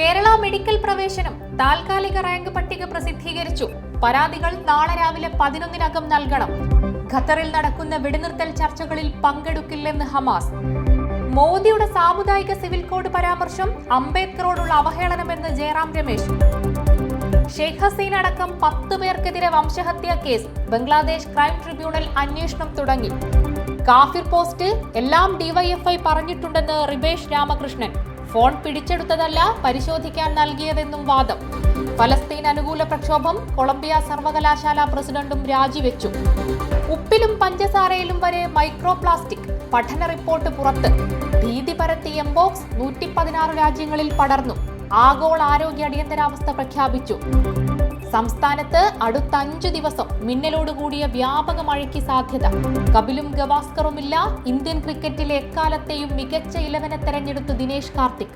Kerala medical പ്രവേശനം താൽക്കാലിക rank പട്ടിക പ്രസിദ്ധീകരിച്ചു. പരാതികൾ നാളെ രാവിലെ പതിനൊന്നിനകം നൽകണം. ഖത്തറിൽ നടക്കുന്ന വെടിനിർത്തൽ ചർച്ചകളിൽ പങ്കെടുക്കില്ലെന്ന് ഹമാസ്. മോദിയുടെ സാമുദായിക സിവിൽ കോഡ് പരാമർശം അംബേദ്കറോടുള്ള അവഹേളനമെന്ന് ജയറാം രമേശ്. ഷെയ്ഖ് ഹസീൻ അടക്കം പത്ത് പേർക്കെതിരെ വംശഹത്യാ കേസ്. ബംഗ്ലാദേശ് ക്രൈം ട്രിബ്യൂണൽ അന്വേഷണം തുടങ്ങി. കാഫിർ പോസ്റ്റ് എല്ലാം ഡിവൈഎഫ്ഐ പറഞ്ഞിട്ടുണ്ടെന്ന് റിബേഷ് രാമകൃഷ്ണൻ. ഫോൺ പിടിച്ചെടുത്തതല്ല പരിശോധിക്കാൻ നൽകിയതെന്നും വാദം. ഫലസ്തീൻ അനുകൂല പ്രക്ഷോഭം കൊളംബിയ സർവകലാശാല പ്രസിഡന്റും രാജിവെച്ചു. ഉപ്പിലും പഞ്ചസാരയിലും വരെ മൈക്രോ പ്ലാസ്റ്റിക് പഠന റിപ്പോർട്ട് പുറത്ത്. ഭീതി പരത്തി എംബോക്സ് നൂറ്റി പതിനാറ് രാജ്യങ്ങളിൽ പടർന്നു. ആഗോള ആരോഗ്യ അടിയന്തരാവസ്ഥ പ്രഖ്യാപിച്ചു. സംസ്ഥാനത്ത് അടുത്ത അഞ്ചു ദിവസം മിന്നലോട് കൂടിയ വ്യാപക മഴയ്ക്ക് സാധ്യത. കപിലും ഗവാസ്കറുമില്ല. ഇന്ത്യൻ ക്രിക്കറ്റിലെ എക്കാലത്തെയും മികച്ച ഇലവനെ തെരഞ്ഞെടുത്തു ദിനേശ് കാർത്തിക്.